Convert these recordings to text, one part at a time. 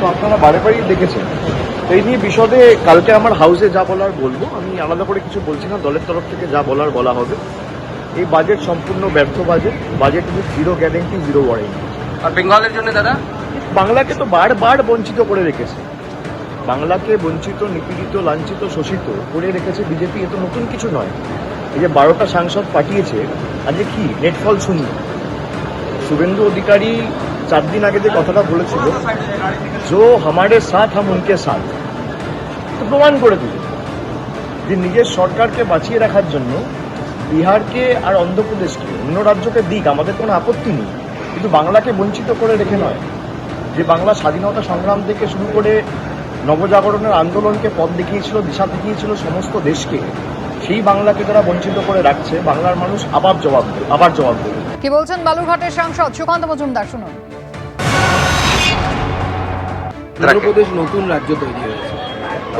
তো আপনারা বারে বারেই দেখেছেন। এই নিয়ে বিশদে কালকে আমার হাউসে যা বলার বলব আমি আলাদা করে কিছু বলছি না দলের তরফ থেকে যা বলার বলা হবে। এই বাজেট সম্পূর্ণ ব্যর্থ budget budget with zero guarantee zero warranty আর বেঙ্গলের জন্য দাদা? বাংলাকে তো বারবার বঞ্চিত করে রেখেছে। বাংলাকে বঞ্চিত নিপীড়িত লাঞ্ছিত শোষিত করে রেখেছে বিজেপি এ তো নতুন কিছু নয়। এই যে বারোটা সাংসদ পাঠিয়েছে আজকে কি? নেটফল শূন্য। শুভেন্দু অধিকারী চার দিন আগে যে কথাটা বলেছিল, জো হামারে সাথ, হাম উনকে সাথ। তো প্রমাণ করে দিল যে নিজের সরকারকে বাঁচিয়ে রাখার জন্য বিহারকে আর অন্ধ্রপ্রদেশকে, অন্য রাজ্যকে দিক, আমাদের কোনো আপত্তি নেই। কিন্তু বাংলাকে বঞ্চিত করে রেখে নয়। যে বাংলা স্বাধীনতা সংগ্রাম থেকে শুরু করে নবজাগরণের আন্দোলনকে পথ দেখিয়েছিল, দিশা দেখিয়েছিল সমস্ত দেশকে, সেই বাংলাকে তারা বঞ্চিত করে রাখছে। বাংলার মানুষ আবার জবাব দেবে, আবার জবাব দেবে। কি বলছেন বালুরঘাটের সাংসদ সুকান্ত মজুমদার? শুনুন। উত্তরপ্রদেশ নতুন রাজ্য তৈরি হয়েছে।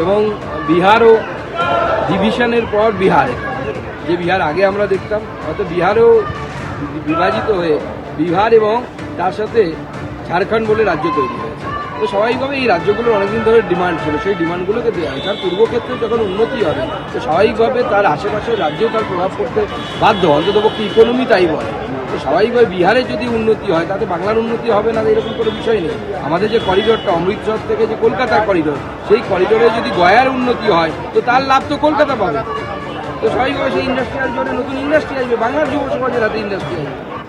এবং বিহারও ডিভিশনের পর বিহারে। যে বিহার আগে আমরা দেখতাম, হয়তো বিহারেও বিভাজিত হয়ে বিহার এবং তার সাথে ঝাড়খণ্ড বলে রাজ্য তৈরি হয়েছে। তো স্বাভাবিকভাবে এই রাজ্যগুলোর অনেকদিন ধরে ডিমান্ড ছিল। সেই ডিমান্ডগুলোকে দেওয়া হয় তার পূর্বক্ষেত্রে যখন উন্নতি হবে, তো স্বাভাবিকভাবে তার আশেপাশের রাজ্যেও তার প্রভাব পড়তে বাধ্য অন্ততপক্ষে ইকোনমি তাই বলে। স্বাভাবিকভাবে বিহারে যদি উন্নতি হয়, তাতে বাংলার উন্নতি হবে না? এরকম কোনো বিষয় নেই। আমাদের যে করিডোরটা, অমৃতসর থেকে যে কলকাতার করিডোর, সেই করিডোরে যদি গয়ার উন্নতি হয়, তো তার লাভ তো কলকাতা পাবে। তো স্বাভাবিকভাবে সেই ইন্ডাস্ট্রিয়াল জন্য নতুন ইন্ডাস্ট্রি আসবে, বাংলার যুব সমাজের হাতে ইন্ডাস্ট্রি আসবে।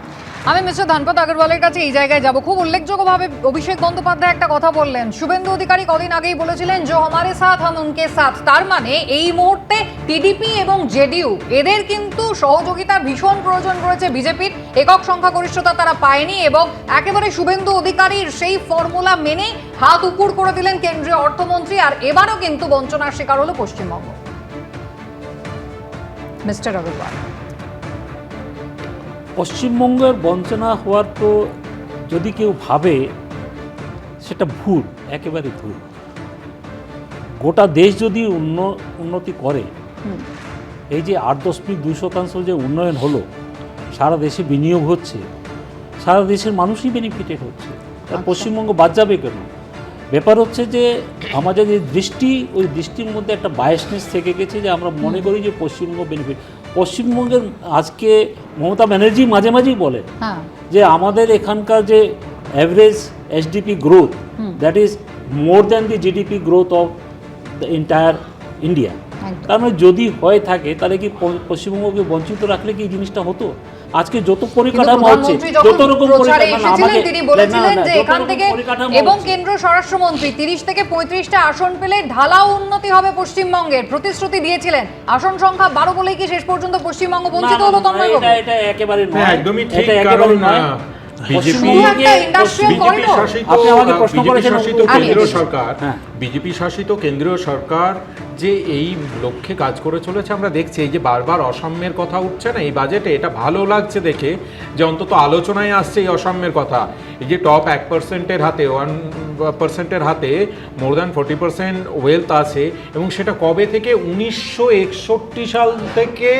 আমি মিস্টার ধনপত আগরওয়ালের কাছে এই জায়গায় যাব। খুব উল্লেখযোগ্যভাবে অভিষেক বন্দ্যোপাধ্যায় একটা কথা বললেন। শুভেন্দু অধিকারী কদিন আগেই বলেছিলেন যে হমারে সাথ, হাম উনকে সাথ। তার মানে এই মুহূর্তে টিডিপি এবং জেডিইউ, এদের কিন্তু সহযোগিতার ভীষণ প্রয়োজন রয়েছে বিজেপির। একক সংখ্যাগরিষ্ঠতা তারা পায়নি এবং একেবারে শুভেন্দু অধিকারীর সেই ফর্মুলা মেনে হাত উপুর করে দিলেন কেন্দ্রীয় অর্থমন্ত্রী। আর এবারও কিন্তু বঞ্চনার শিকার হলো পশ্চিমবঙ্গ। মিস্টার আগরওয়াল। পশ্চিমবঙ্গের বঞ্চনা হওয়ার তো যদি কেউ ভাবে সেটা ভুল একেবারে ভুল। গোটা দেশ যদি উন্ন উন্নতি করে এই যে আট দশমিক দুই শতাংশ যে উন্নয়ন হলো সারা দেশে বিনিয়োগ হচ্ছে সারা দেশের মানুষই বেনিফিটেড হচ্ছে। তা পশ্চিমবঙ্গ বাদ যাবে কেন? ব্যাপার হচ্ছে যে আমাদের যে দৃষ্টি ওই দৃষ্টির মধ্যে একটা বায়াসনেস থেকে গেছে যে আমরা মনে করি যে পশ্চিমবঙ্গ বেনিফিট পশ্চিমবঙ্গের আজকে মমতা ব্যানার্জি মাঝে মাঝেই বলেন হ্যাঁ। যে আমাদের এখানকার যে average SDP growth that is more than the GDP growth of the entire India কারণ তার মানে যদি হয়ে থাকে তাহলে কি পশ্চিমবঙ্গকে বঞ্চিত রাখলে কি এই জিনিসটা হতো? আজকে যত পরিকাঠামো হচ্ছে যত রকম পরিকাঠামো আমাদের- তিনি বলেছিলেন যে এখান থেকে এবং। কেন্দ্র স্বরাষ্ট্রমন্ত্রী তিরিশ থেকে পঁয়ত্রিশটা আসন পেলে ঢালাও উন্নতি হবে পশ্চিমবঙ্গের। প্রতিশ্রুতি দিয়েছিলেন। আসন সংখ্যা বারো বলেই কি শেষ পর্যন্ত পশ্চিমবঙ্গ বঞ্চিত হলো তন্ময় এটা একেবারে নয়। হ্যাঁ, একদমই ঠিক কারণ কেন্দ্রীয় সরকার হ্যাঁ। বিজেপি শাসিত কেন্দ্রীয় সরকার যে এই লক্ষ্যে কাজ করে চলেছে আমরা দেখছি এই যে বারবার অসাম্যের কথা উঠছে না এই বাজেটে এটা ভালো লাগছে দেখে যে অন্তত আলোচনায় আসছে এই অসাম্যের কথা। এই যে টপ এক পার্সেন্টের হাতে ওয়ান পার্সেন্টের হাতে more than forty percent wealth আছে এবং সেটা কবে থেকে? উনিশশো একষট্টি সাল থেকে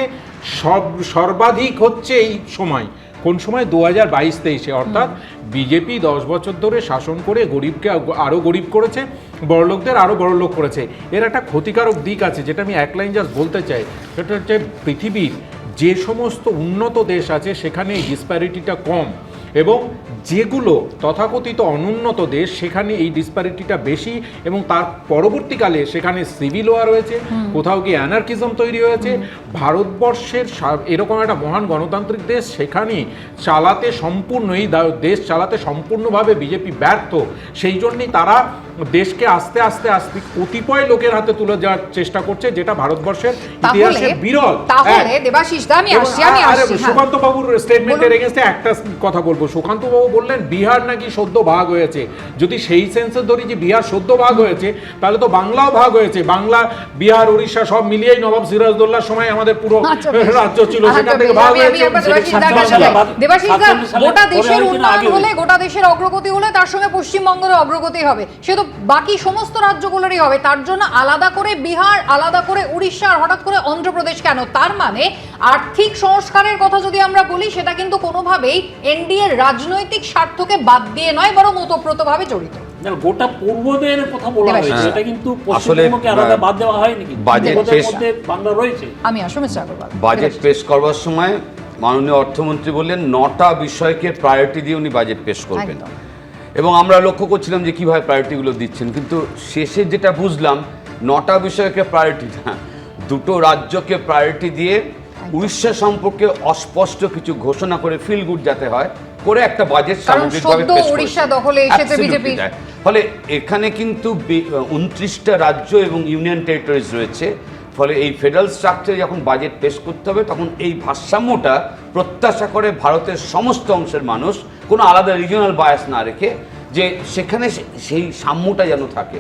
সব সর্বাধিক হচ্ছে এই সময়। কোন সময় দু হাজার বাইশ তেইশে, অর্থাৎ বিজেপি দশ বছর ধরে শাসন করে গরিবকে আরও গরিব করেছে বড়লোকদের আরও বড়লোক করেছে। এর একটা ক্ষতিকারক দিক আছে, যেটা আমি এক লাইন জাস্ট বলতে চাই। সেটা হচ্ছে পৃথিবীর যে সমস্ত উন্নত দেশ আছে, সেখানে ডিসপ্যারিটিটা কম। এবং যেগুলো তথাকথিত অনুন্নত দেশ সেখানে এই ডিসপ্যারিটিটা বেশি এবং তার পরবর্তীকালে সেখানে সিভিল ওয়ার হয়েছে কোথাও গিয়ে অ্যানার্কিজম তৈরি হয়েছে। ভারতবর্ষের এরকম একটা মহান গণতান্ত্রিক দেশ সেখানে চালাতে সম্পূর্ণ এই দেশ চালাতে সম্পূর্ণভাবে বিজেপি ব্যর্থ। সেই জন্যই তারা দেশকে আস্তে আস্তে আস্তে কতিপয় লোকের হাতে তুলে যাওয়ার চেষ্টা করছে যেটা ভারতবর্ষের ইতিহাসে বিরল। তাহলে। দেবাশিস দা আমি আসছি আমি আসছি হ্যাঁ। সুকান্ত বাবুর স্টেটমেন্টের একটা কথা বলব। সুকান্ত বাবু বললেন বিহার নাকি সদ্য ভাগ হয়েছে। যদি সেই সেন্সে ধরি যে বিহার সদ্য ভাগ হয়েছে তাহলে তো বাংলাও ভাগ হয়েছে। বাংলা বিহার উড়িষ্যা সব মিলিয়েই নবাব সিরাজদৌল্লার সময় আমাদের পুরো রাজ্য ছিল আচ্ছা, সেখান থেকে ভাগ হয়েছে। গোটা দেশের উন্নয়ন হলে গোটা দেশের অগ্রগতি হলে তার সঙ্গে পশ্চিমবঙ্গের অগ্রগতি হবে। সে তো বাকি সমস্ত রাজ্যগুলোরই হবে। তার জন্য আলাদা করে বিহার আলাদা করে উড়িষ্যা আর হঠাৎ করে অন্ধ্রপ্রদেশ কেন? তার মানে আর্থিক সংস্কারের কথা যদি আমরা বলি সেটা কিন্তু কোনোভাবেই এনডিএর রাজনৈতিক স্বার্থকে বাদ দিয়ে নয় বরং ওতপ্রোতভাবে জড়িত। গোটা পূর্বদের কথা বলা হয়েছে এটা কিন্তু পশ্চিমবঙ্গকে আলাদা বাদ দেওয়া হয়নি কিন্তু। বাজেট পেশ- বাংলা রয়েছে। আমি আসলে বাজেট পেশ করবার সময় মাননীয় অর্থমন্ত্রী বললেন নটা বিষয়কে প্রায়োরিটি দিয়ে উনি বাজেট পেশ করবেন। এবং আমরা লক্ষ্য করছিলাম যে কীভাবে প্রায়োরিটিগুলো দিচ্ছেন কিন্তু শেষে যেটা বুঝলাম নটা বিষয়কে প্রায়োরিটি না দুটো রাজ্যকে প্রায়োরিটি দিয়ে উড়িষ্যা সম্পর্কে অস্পষ্ট কিছু ঘোষণা করে ফিল গুড যাতে হয় করে একটা বাজেট সামগ্রিকভাবে পেশ। উড়িষ্যা দখলে এসেছে বিজেপি। ফলে এখানে কিন্তু উনত্রিশটা রাজ্য এবং ইউনিয়ন টেরিটরিজ রয়েছে ফলে এই ফেডারেল স্ট্রাকচারে যখন বাজেট পেশ করতে হবে তখন এই ভারসাম্যটা প্রত্যাশা করে ভারতের সমস্ত অংশের মানুষ কোনো আলাদা রিজিওনাল বায়াস না রেখে যে সেখানে সেই সাম্যটা যেন থাকে